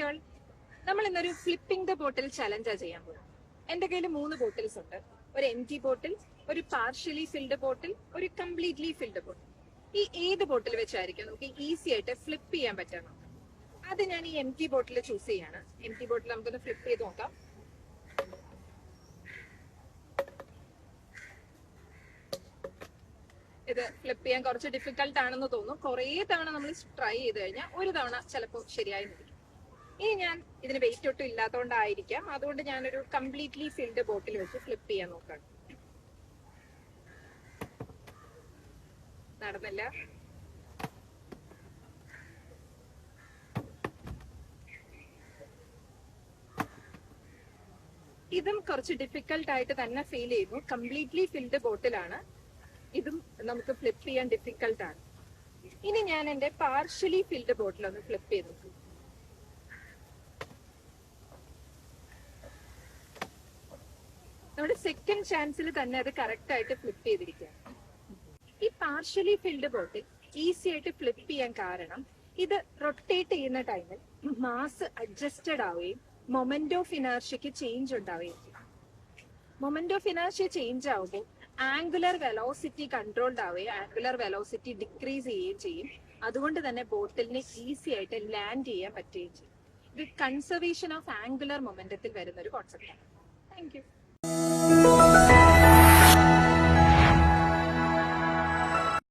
ഇന്നൊരു flipping the ബോട്ടിൽ ചലഞ്ചാ ചെയ്യാൻ പോകും എന്റെ കയ്യിൽ മൂന്ന് ബോട്ടിൽസ് ഉണ്ട്. ഒരു എം ടി ബോട്ടിൽ ഒരു പാർഷ്യലി ഫിൽഡ് ബോട്ടിൽ ഒരു കംപ്ലീറ്റ്ലി ഫിൽഡ് ബോട്ടിൽ ഈ ഏത് ബോട്ടിൽ വെച്ചായിരിക്കും നമുക്ക് ഈസി ആയിട്ട് ഫ്ലിപ്പ് ചെയ്യാൻ പറ്റണം അത് ഞാൻ ഈ എം ടി ബോട്ടിൽ ചൂസ് ചെയ്യാണ്. എം ടി ബോട്ടിൽ നമുക്കൊന്ന് ഫ്ലിപ്പ് ചെയ്ത് നോക്കാം. ഇത് ഫ്ലിപ്പ് ചെയ്യാൻ കുറച്ച് ഡിഫിക്കൽട്ട് ആണെന്ന് തോന്നുന്നു. കുറേ തവണ നമ്മൾ ട്രൈ ചെയ്ത് കഴിഞ്ഞാൽ ഒരു തവണ ചിലപ്പോൾ ശരിയായി നിൽക്കും. ഇനി ഞാൻ ഇതിന് വെയിറ്റ് ഒട്ടും ഇല്ലാത്തതുകൊണ്ടായിരിക്കാം അതുകൊണ്ട് ഞാനൊരു കംപ്ലീറ്റ്ലി ഫിൽഡ് ബോട്ടിൽ വെച്ച് ഫ്ലിപ്പ് ചെയ്യാൻ നോക്കാം നടന്നില്ല. ഇതും കുറച്ച് ഡിഫിക്കൽട്ട് ആയിട്ട് തന്നെ ഫീൽ ചെയ്യുന്നു. കംപ്ലീറ്റ്ലി ഫിൽഡ് ബോട്ടിലാണ് ഇതും നമുക്ക് ഫ്ലിപ്പ് ചെയ്യാൻ ഡിഫിക്കൽട്ടാണ് ഇനി ഞാൻ എന്റെ പാർഷ്യലി ഫിൽഡ് ബോട്ടിൽ ഒന്ന് ഫ്ലിപ്പ് ചെയ്ത് നോക്കും. നമ്മുടെ സെക്കൻഡ് ചാൻസിൽ തന്നെ അത് കറക്റ്റ് ആയിട്ട് ഫ്ലിപ്പ് ചെയ്തിരിക്കുക ഈ പാർഷ്യലി ഫിൽഡ് ബോട്ടിൽ ഈസി ആയിട്ട് ഫ്ലിപ്പ് ചെയ്യാൻ കാരണം ഇത് റൊട്ടേറ്റ് ചെയ്യുന്ന ടൈമിൽ മാസ് അഡ്ജസ്റ്റഡ് ആവുകയും മൊമെന്റ് ഓഫ് ഇനർഷ്യക്ക് ചേഞ്ച് ഉണ്ടാവുകയും മൊമെന്റ് ഓഫ് ഇനർഷ്യ ചേഞ്ച് ആവുമ്പോൾ ആംഗുലർ വെലോസിറ്റി കൺട്രോൾഡ് ആവുകയും ആംഗുലർ വെലോസിറ്റി ഡിക്രീസ് ചെയ്യുകയും ചെയ്യും. അതുകൊണ്ട് തന്നെ ബോട്ടിലിന് ഈസി ആയിട്ട് ലാൻഡ് ചെയ്യാൻ പറ്റുകയും ചെയ്യും. ഇത് കൺസർവേഷൻ ഓഫ് ആംഗുലർ മൊമെന്റത്തിൽ വരുന്ന ഒരു കോൺസെപ്റ്റാണ് താങ്ക് യു you